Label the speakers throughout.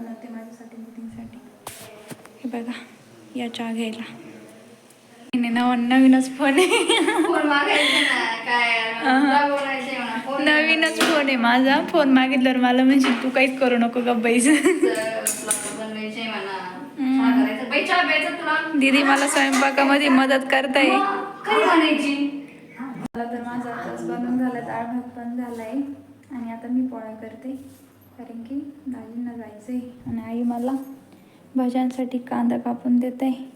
Speaker 1: बनवते माझ्यासाठी मिटिंगसाठी हे बघा या चहा घ्यायला. हिने नवीनच फोन आहे. नवीनच फोन आहे माझा. फोन मागितल्यावर मला म्हणजे तू काहीच करू नको गप्पाईचं
Speaker 2: तुला
Speaker 1: दीदी मला स्वयंपाकामध्ये मदत करताय. मला तर माझा बनवून झालं डाळ भात पण झालाय. आणि आता मी पोळ्या करते. कारण की दाजींना आहे आणि आई मला भाज्यांसाठी कांदा कापून देत. आहे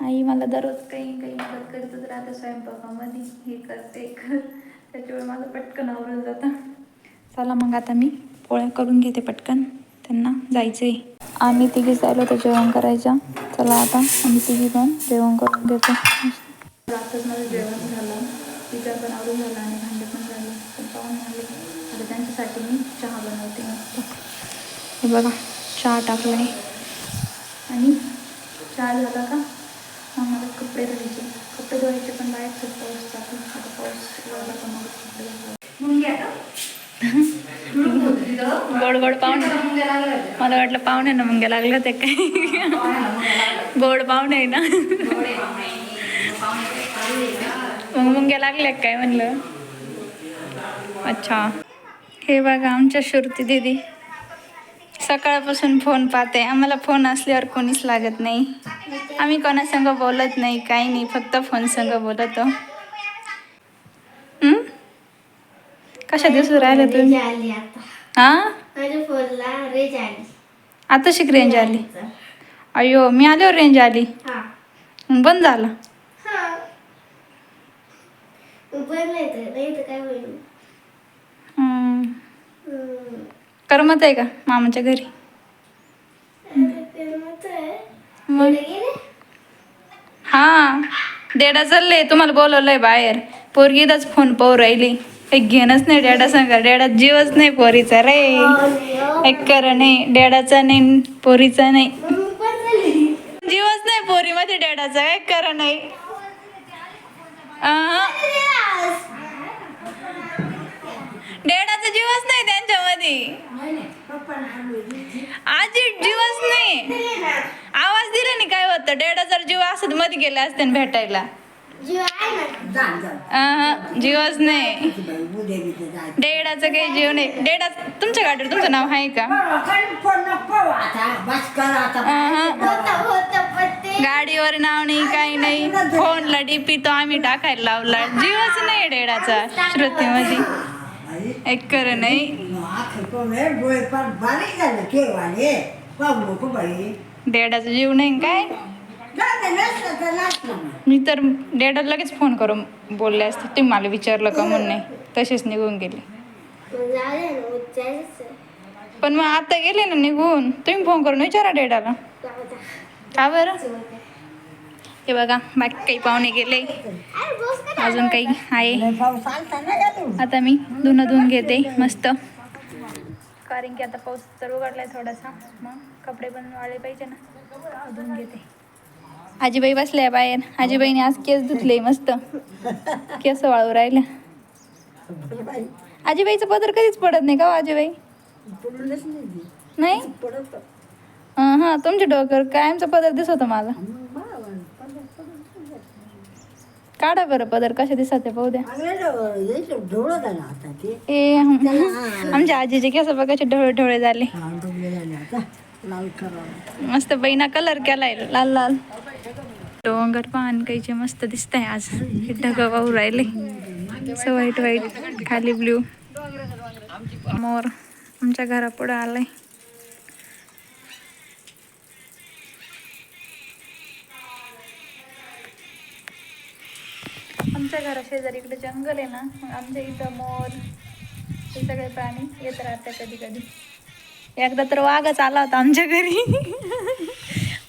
Speaker 1: आई मला दररोज काही काही मदत करतच राहते स्वयंपाकामध्ये. हे करते कर. त्याच्यामुळे माझं पटकन आवरून जातं. चला मग आता मी पोळ्या करून घेते पटकन. त्यांना जायचं आहे आम्ही तिघी जायला तर जेवण करायचं चला आता आम्ही तिघी पण जेवण करून घेतो. रात्रच माझं जेवण झालं. तिचा पण आवरून झालं आणि भांडे पण झाले पण पाहून आले आता त्यांच्यासाठी मी चहा बनवते मस्त. हे बघा चहा टाकला आहे आणि चहा झाला का? मग मला कपडे धुवायचे. कपडे धुवायचे पण बाहेर पाऊस चालू आता पाऊस लागला का मग कपडे.
Speaker 2: मुंग्या
Speaker 1: गोड गोड पाहुणे.
Speaker 2: मुंग्या.
Speaker 1: मला वाटलं पाहुणे ना मग लागलं ते
Speaker 2: मुंग्या लागल्या.
Speaker 1: गोड पाहुणे आहे ना.
Speaker 2: काही?
Speaker 1: मग मुंग्या लागल्या का काय म्हणलं? अच्छा. हे बघा आमच्या श्रुती दिदी. सकाळपासून फोन पाहते. आम्हाला फोन असल्यावर कोणीच लागत नाही. आम्ही कोणासंग बोलत नाही काही नाही फक्त फोन संग बोलतो? कशा दिवस राहिले तुम्ही?
Speaker 3: आली
Speaker 1: हा?
Speaker 3: रेंज आली.
Speaker 1: शिक रेंज आली. अयो मी आल्यावर रेंज आली.
Speaker 3: हा.
Speaker 1: बंद झालं
Speaker 3: हा पण नाही तर नाही तर काय होईल
Speaker 1: हं.
Speaker 3: हम्म.
Speaker 1: करमत आहे का मामाच्या घरी? मग? हा डेडा चाललंय तुम्हाला बोलवलंय बाहेर. पोरगीदाच फोन पाहू राहिली. एक घेणंच नाही डेडा सांगा डेडा जीवच नाही पोरीचा रे. एक कर नाही डेडाचा नाही पोरीचा नाही. जीवच नाही पोरीमध्ये डेडाचा काय कर नाही. डेडाचा जीवच नाही त्यांच्यामध्ये. आजी जीवच नाही. आवाज दिला नाही काय होतं? डेडा जर जीव असत मध्ये गेले असते भेटायला. जीवच नाही. डेडाचं काही जीव नाही. डेडा तुमच्या गाडीवर तुमचं नाव आहे का? गाडीवर नाव नाही काही नाही. फोनला डीपी तो आम्ही टाकायला लावला. जीवच नाही डेडाचा श्रुतीमध्ये. एक कर नाही. डेडाचा जीव नाही काय? मी तर डेडा लगेच फोन करून बोलले असते. तुम्ही मला विचारलं का म्हणून. नाही तसेच निघून गेले. पण मग आता गेले ना निघून. तुम्ही फोन करून विचारा डेडाला. का बरं? हे बघा बाकी काही पाहुणे गेले. अजून काही आहे. आता मी धुणं धुवून घेते मस्त. कारण की आता पाऊस तर उघडलाय थोडासा. मग कपडे पण वाळले पाहिजे ना. धुवून घेते. आजीबाई बसल्या बाहेर. आजीबाईने आज केस धुतले मस्त. केस वाळू राहिल्या. आजीबाईचं पदर कधीच पडत नाही का हो आजीबाई? नाही हा तुमच्या डोक्यावर कायमचा पदर दिसत मला. काढा बरं पदर कशा दिसत आहे पाहू द्या. ए आमच्या आजीचे केस बघायचे ढवळे ढवळे झाले. मस्त बहिणा कलर केलाय लाल लाल. डोंगर पान काहीचे मस्त दिसत आहे आज. हे वाहू राहिले. सो व्हाईट व्हाईट खाली ब्ल्यू मोर आमच्या घरापुढं आलाय. आमच्या घरा शेजारी इकडे जंगल आहे ना मग आमच्या इथं मोर हे सगळे प्राणी येत राहतात कधी कधी. एकदा तर वाघच आला होता आमच्या घरी.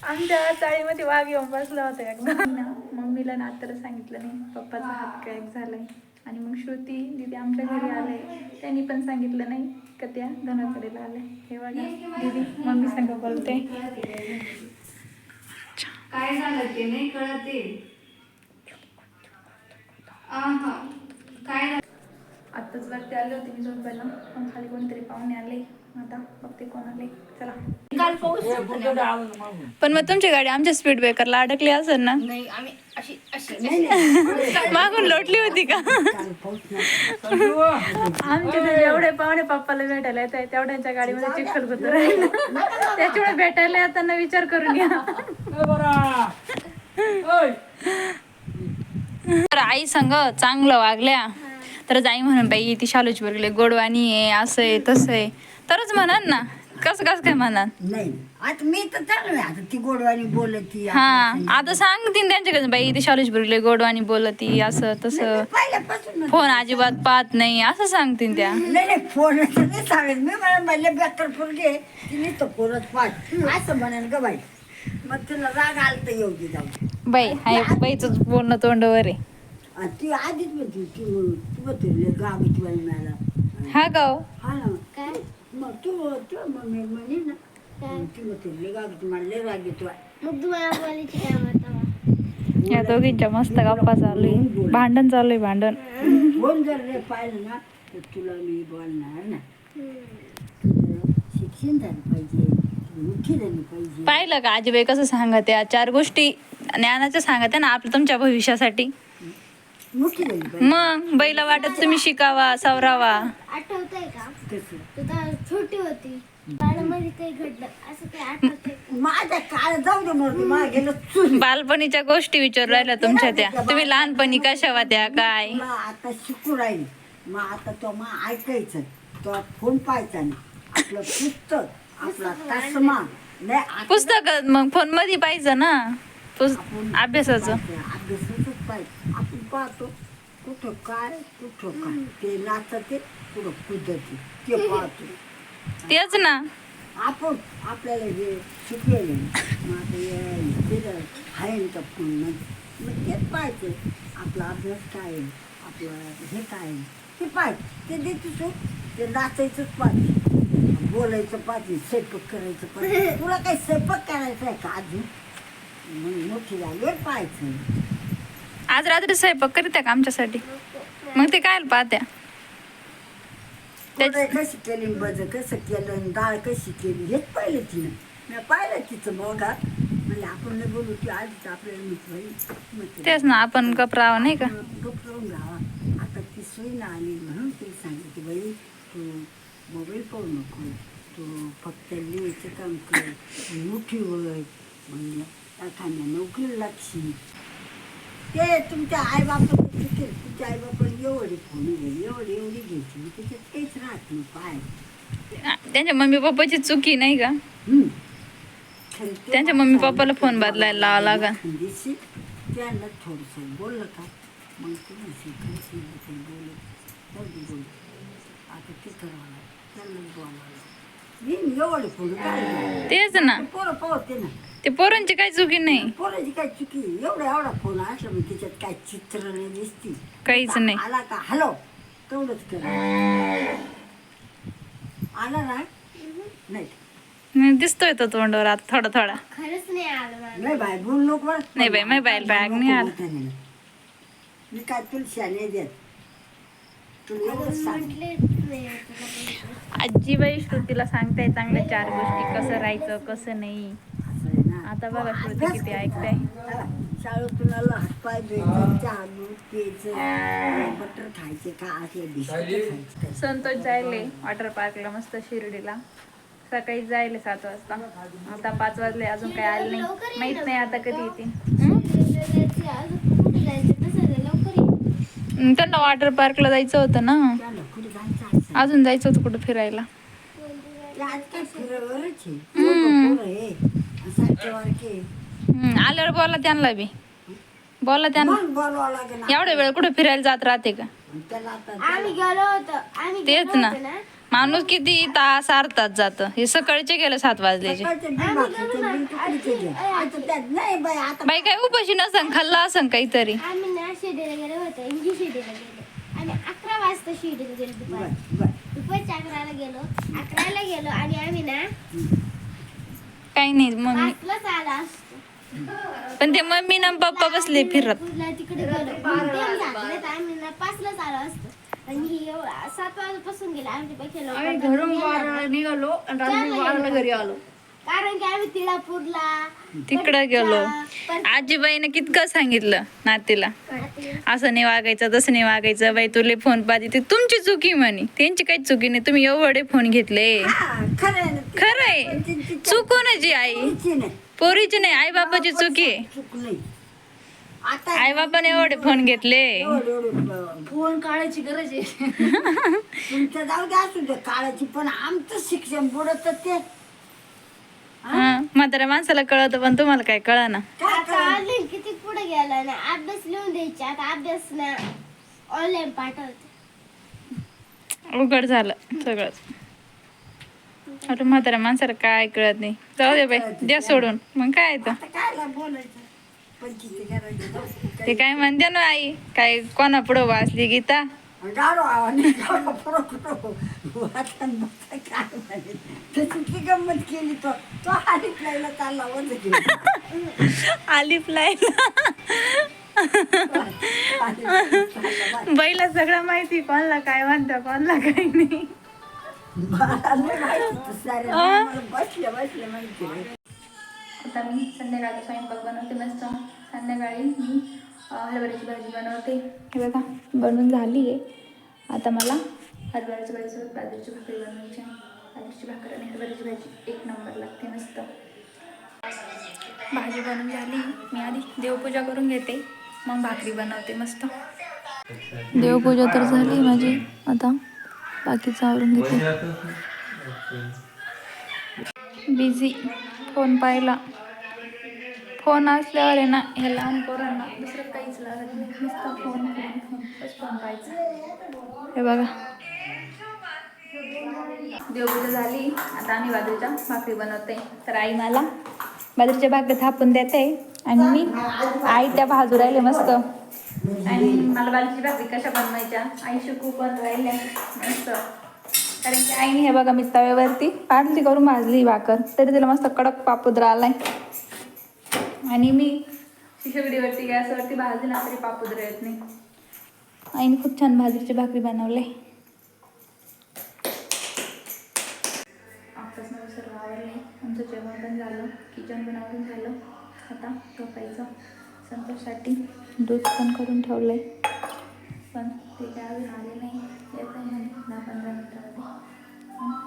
Speaker 1: आमच्या चाळीमध्ये वाघ येऊन बसला होता एकदा. ना मम्मीला ना तर सांगितलं नाही पप्पाचा हात क्रॅक झालाय. आणि मग श्रुती दिदी आमच्या घरी आले त्यांनी पण सांगितलं नाही का त्या धनाकडेला आले. हे बघा दिदी मम्मी सांगा बोलते.
Speaker 2: काय झालं ते नाही कळते काय
Speaker 1: आत्ताच वरती आले होते मी झोपायला पण खाली कोणतरी पाहुणे आले. आता बघते कोणाला चला.
Speaker 2: काल पाऊस होता ना एवढा.
Speaker 1: पण मग तुमची गाडी आमच्या स्पीड ब्रेकरला अडकली असेल ना?
Speaker 2: नाही आम्ही अशी अशी
Speaker 1: मागून लोटली होती का? आमचे ते जेवढे पाहुणे पप्पाला भेटायला येत आहे तेवढ्यांच्या गाडीमध्ये चिखल गुत राहिलं. त्याच्यामुळे भेटायला येताना विचार करून घ्या तर आई संग चांगलं वागल्या. तरच आई म्हणून बाई ती शालूची बरगले गोडवाणी आहे असं आहे तसं आहे. तरच म्हणान ना कसं कसं काय म्हणान?
Speaker 4: नाही आता मी तर चालू आहे आता ती गोडवानी बोलती
Speaker 1: हा आता सांगतीन त्यांच्याकडे बाई ती शालूची बरगले गोडवाणी बोलती असं तसं.
Speaker 4: पहिल्यापासून
Speaker 1: फोन अजिबात पाहत नाही असं सांगतीन त्या.
Speaker 4: नाही नाही फोन नाही सांगत मी मला म्हणले बेकार पोरगे तिने तर फोनच पाठ. असं म्हणेल ग बाई. मग तुला राग आला तर येऊ दे जाऊ
Speaker 1: बाई हाय बाईच बोलणं तोंडावर आहे.
Speaker 4: आणि ती आधीच म्हणते ती तू म्हणते बाई मला
Speaker 1: हा गाव
Speaker 4: हा? ना.
Speaker 3: काय?
Speaker 4: मग तू तू मम्मी म्हणे ना.
Speaker 3: काय?
Speaker 4: ती म्हणते गावाची मला लय राग येतो.
Speaker 3: मग तुम्हाला बोलायची काय म्हणता
Speaker 1: या दोघींच्या मस्त गप्पा चालू आहे. भांडण चालू आहे भांडण.
Speaker 4: फोन जर रे पाहिलं ना तर तुला मी बोलणार ना. तुझं शिक्षण झालं पाहिजे. पाहिजे.
Speaker 1: पाहिलं का? आजीबाई कसं सांगत आहे चार गोष्टी ज्ञानाच्या सांगत आहे ना आपलं तुमच्या भविष्यासाठी.
Speaker 4: मोठी झाली पाहिजे
Speaker 1: मग बैला वाटत तुम्ही शिकावा सवरावा.
Speaker 3: आठवतंय का?
Speaker 4: कसं?
Speaker 3: तू तर छोटी होती. मध्ये काही घडलं. असं काही आठवतंय
Speaker 4: माझ्या काळ जाऊ दे मग मला गेलं चुल.
Speaker 1: बालपणीच्या गोष्टी विचारू राहिल्या तुमच्या त्या तुम्ही लहानपणी कशा होत्या काय?
Speaker 4: आता शिकू राहील. मग आता तो मग ऐकायचं. तो फोन पाहायचा नाही आपलं पुस्तक. आपला तसमा. नाही
Speaker 1: पुस्तक मग फोनमध्ये पाहिजे ना. पुस-
Speaker 4: आपण
Speaker 1: अभ्यासाचं.
Speaker 4: अभ्यासाचंच पाहिजे. आपण पाहतो कुठं काय कुठं काय. ते नाचते कुठं कुदते ते पाहतो.
Speaker 1: तेच ना.
Speaker 4: आपण आपल्याला हे शिकलेलं मग आता हे तिथं आहे ना का फोनमध्ये मग तेच पाहायचं. आपला अभ्यास काय आहे? आपलं हे काय आहे? ते पाहिजे ते देते सो ते नाचायचंच पाहिजे बोलायचं पाहिजे स्वयंपाक करायचं पाहिजे. तुला काही स्वयंपाक करायचा आहे का अजून? मग मोठी झाल्यावर पाहायचं.
Speaker 1: आज रात्री स्वयंपाक करीत्या का आमच्यासाठी? मग ते काय पाहत्या?
Speaker 4: कशी केली बज कसं केलं डाळ कशी केली हेच पाहिलं तिनं. मी पाहिलं तिचं मोगा. म्हणजे आपण नाही बोलू की आधीच आपल्याला मित्र
Speaker 1: तेच ना आपण कपरावं नाही का?
Speaker 4: गप्परून घ्यावा आता ती सोय ना आली म्हणून ती सांगितली बाई तू मोबाईल पाहू नको तू फक्त लिहायचं काम कर मोठी होय म्हणजे एखाद्या नोकरीला लागशी ते तुमच्या आईबापाला चुकेल तुमच्या आईबापाला एवढे फोन एवढी एवढी घ्यायची त्याच्यात काहीच राहत नाही पाय
Speaker 1: त्यांच्या मम्मी पप्पाची चुकी नाही का
Speaker 4: हम्म. खंती
Speaker 1: त्यांच्या मम्मी पप्पाला फोन बदलायला लावा लागा
Speaker 4: खंदीशी त्यांना थोडंसं बोललं का मग बोलत जाऊ दे बोल आता ते करावं लागेल
Speaker 1: तेच ना.
Speaker 4: पोरं पोहते ना
Speaker 1: ते पोरांची काही चुकी नाही.
Speaker 4: पोराची काय चुकी एवढा एवढा फोन असला मग त्याच्यात काय चित्र नाही दिसती
Speaker 1: काहीच नाही.
Speaker 4: आला का हॅलो तेवढंच कर आला ना नाही
Speaker 1: नाही, दिसतोय तो तोंडावर आता थोडा थोडा.
Speaker 3: खरंच नाही आलं
Speaker 4: नाही बाय बोल नको.
Speaker 1: नाही बाई, नाही बाई, बॅग नाही आला.
Speaker 4: मी काय तुला शाने देत तुला एवढंच सांग
Speaker 3: म्हटलेच नाही तुला काही.
Speaker 1: आजीबाई श्रुतीला सांगताय चांगल्या चार गोष्टी कसं राहायचं कसं नाही.
Speaker 4: असं आहे ना.
Speaker 1: आता बघा श्रुती किती. ऐकताय
Speaker 4: हातपाय बटर खायचे का? खायचे.
Speaker 1: संतोष जायले वॉटर पार्कला मस्त शिर्डीला. सकाळी जायले सात वाजता. आता पाच वाजले अजून काही आले नाही. माहीत नाही आता कधी येतील
Speaker 3: जायचं, अजून कुठे जायचं कसं आहे, लवकर ये.
Speaker 1: हम्म, त्यांना वॉटर पार्कला जायचं होतं ना.
Speaker 4: असं
Speaker 1: अजून जायचं होतं कुठं फिरायला. आल्यावर बोला त्यांना बी. बोला त्यांना. एवढ्या वेळ कुठं फिरायला जात राहते का?
Speaker 4: आणि त्याला आता
Speaker 3: आम्ही गेलो होतो. आम्ही
Speaker 1: तेच ना. माणूस किती तास अर्धात जात. हे सकाळचे गेले सात वाजल्याचे.
Speaker 4: बाई आता
Speaker 1: बाई काय उपाशी नसन खाल्ला असन काहीतरी.
Speaker 3: शिर्डीला गेलो होतो इंग्लिश शिर्डीला गेलो. आम्ही अकरा वाजता शिर्डीला गेलो दुपारी. दुपारच्या अकराला गेलो. अकराला गेलो आणि आम्ही ना
Speaker 1: काही नाही मम्मी
Speaker 3: पाचलाच आला असतो.
Speaker 1: पण ते मम्मी ना पप्पा बसले फिरत.
Speaker 3: तिकडे गेलो. झालं तर आम्ही ना पाचलाच आलो असतो. आणि ही एवढं- सात वाजल्यापासून गेले आमच्यापेक्षा
Speaker 2: आम्ही घरून निघालो आणि रात्री घरी आलो.
Speaker 3: कारण की आम्ही तिळापूरला
Speaker 1: तिकडं गेलो. आजीबाईनं कितकं सांगितलं नातीला? असं नाही वागायचं तसं नाही वागायचं. बाई तुले फोन पाहिजे ते तुमची चुकी म्हणे. त्यांची काही चुकी नाही. तुम्ही एवढे फोन घेतले.
Speaker 4: खरं आहे ना ते.
Speaker 1: खरंय.
Speaker 4: पण ती- ती-
Speaker 1: चुकूनची आई. पोरीची नाही आई बापाची चुकी आहे. आई बापाने एवढे फोन घेतले.
Speaker 2: फोन काढायची गरज आहे.
Speaker 4: तुमचं जाऊ द्या असू पण आमचं शिक्षण बुडत ते.
Speaker 1: हा म्हाताऱ्या माणसाला कळत पण तुम्हाला काय कळा ना
Speaker 3: आता? ऑनलाईन किती पुढे गेला ना अभ्यास लिहून द्यायचे आता अभ्यास ना ऑनलाईन पाठवते.
Speaker 1: उघड झालं सगळंच. आता म्हाताऱ्या माणसाला काय कळत नाही. जाऊ दे बाई द्या सोडून. मग काय तर
Speaker 4: आता कायला बोलायचं? पंचायती करायची जाऊ.
Speaker 1: ते काय म्हणते ना आई काय कोणा पुढं वाचली गीता?
Speaker 4: गाडो आवाने गाडो पुरो पुरो. वाचन बघता काय म्हणे तशी ती गंमत केली तो. तो हाडीत लायला चालला वज
Speaker 1: आलिफ बैला सगळं माहिती कोणाला काय म्हणतं कोणाला काय नाही.
Speaker 4: बसले बसले माहिती
Speaker 1: आता मी संध्याकाळचा स्वयंपाक बनवते मस्त संध्याकाळी मी हरभऱ्याची भाजी बनवते. हे बघा बनवून झाली आहे. आता मला हरभऱ्याच्या भाजीसोबत बाजरीची भाकरी बनवायची आहे. बाजरीची भाकर आणि हरभऱ्याची भाजी एक नंबर लागते मस्त. भाजी बनवून झाली. मी आधी देवपूजा करून घेते. मग भाकरी बनवते मस्त. देवपूजा तर झाली माझी. आता बाकीचं आवरून घेते. बिझी फोन पाहिला. फोन असल्यावर आहे ना ह्या लहान पोरांना दुसरं काहीच लागत नाही नुसतं फोन फोन फोन फोन हे बघा. देवपूजा झाली. आता आम्ही बाजरीच्या भाकरी बनवते. तर आई मला बाजरीच्या भाकरी थापून देते. आणि मी आई त्या भाजू राहिले मस्त. आणि मला बाजरीची भाकरी कशा बनवायच्या? आई शिकू पण राहिल्या मस्त. कारण की आईने हे बघा मी तव्यावरती पाडली करून भाजली भाकर. तरी तिला मस्त कडक पापुद्रा आलाय. आणि मी शिशगडीवरती गॅसवरती भाजली ना तरी पापुद्रा येत नाही. आईने खूप छान भाजरीची भाकरी बनवले. आताच सर्व आवडले. आमचं जेवण पण झालं. किचन पण आवरून झालं. आता झोपायचं संतोषसाठी. दूध पण करून ठेवलंय. पण ते काय अजून आले नाही. येत आहे म्हणे. दहा पंधरा मिनिटामध्ये.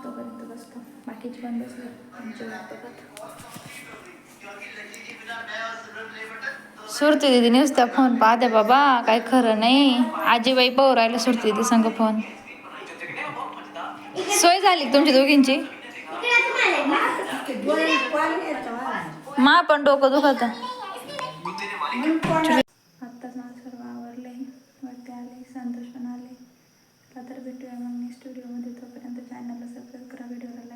Speaker 1: तोपर्यंत बसतो. बाकीचे पण बसले. आमचे वाट बघत सुरती दिदी नुसता फोन पाहते बाबा काय खरं नाही. आजीबाई पवरायला सुरती दिदी सांग फोन. सोय झाली तुमची दोघींची? मा पण डोकं दुखत आत्ताच माझं सर्व आले संतोष पण आले. तर भेटूया मग नेक्स्ट व्हिडिओमध्ये तोपर्यंत चॅनलला सबस्क्राईब करा व्हिडिओला